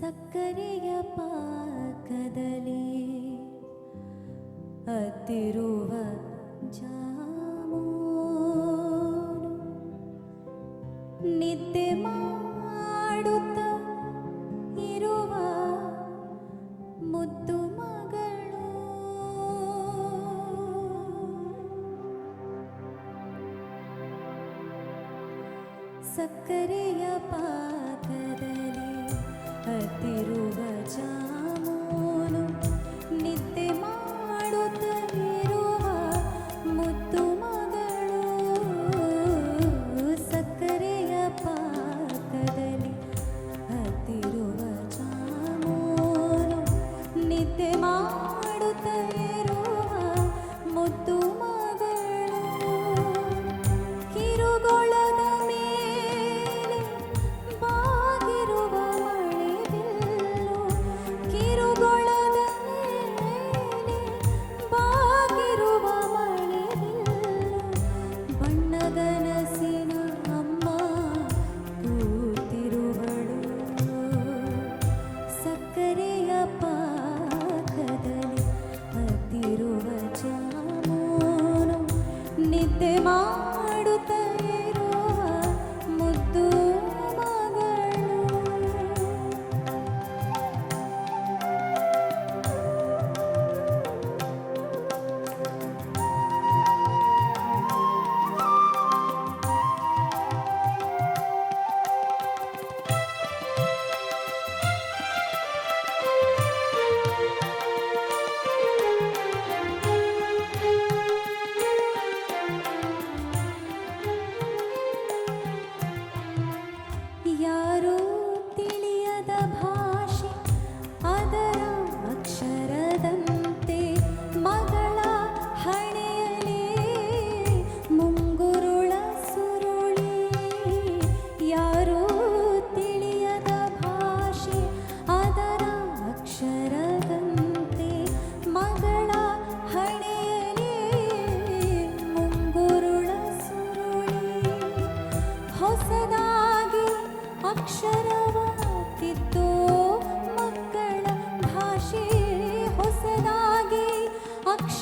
ಸಕ್ಕರೆಯ ಪಾಕದಲ್ಲಿ ಅತ್ತಿರುವ ಜಾಮೂನು. ನಿದ್ದೆ ಮಾಡುತ್ತ ಇರುವ ಮುದ್ದು ಮಗಳು. ಸಕ್ಕರೆಯ ಪಾಕದಲ್ಲಿ तिरुवच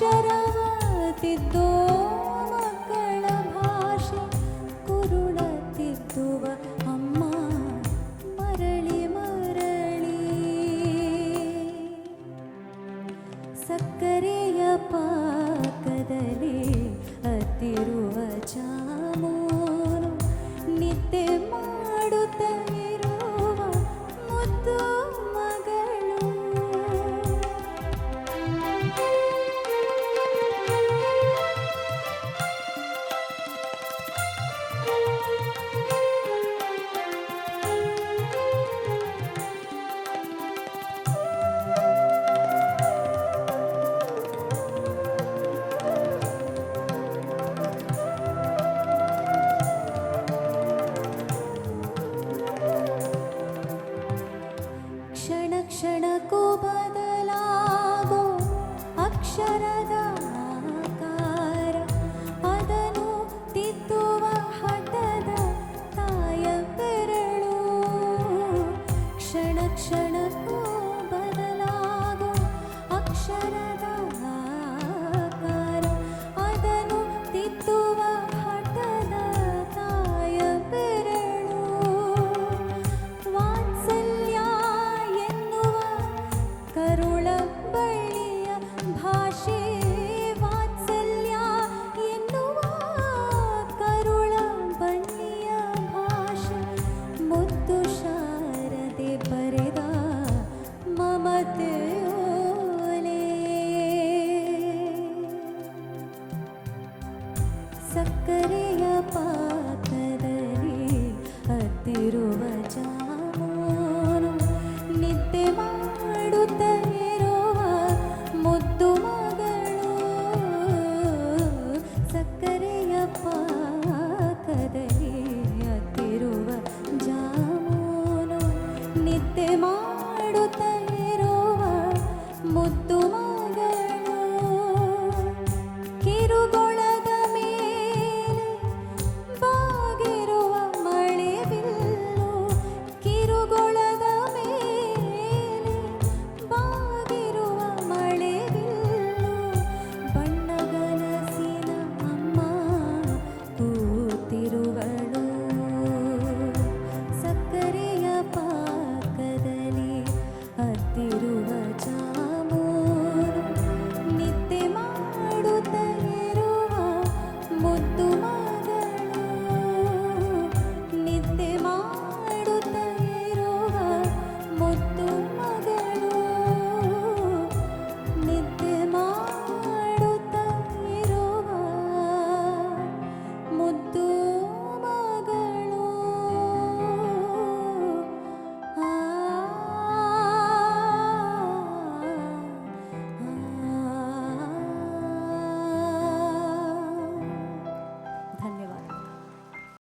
ಅಕ್ಷರವತಿದ್ದೋ ಮಕ್ಕಳ ಭಾಷೆ ಕುರುಡತಿದ್ದುವ ಅಮ್ಮ ಮರಳಿ ಮರಳಿ. ಸಕ್ಕರೆಯ ಪಾ क्षणाकला अक्षर Bye.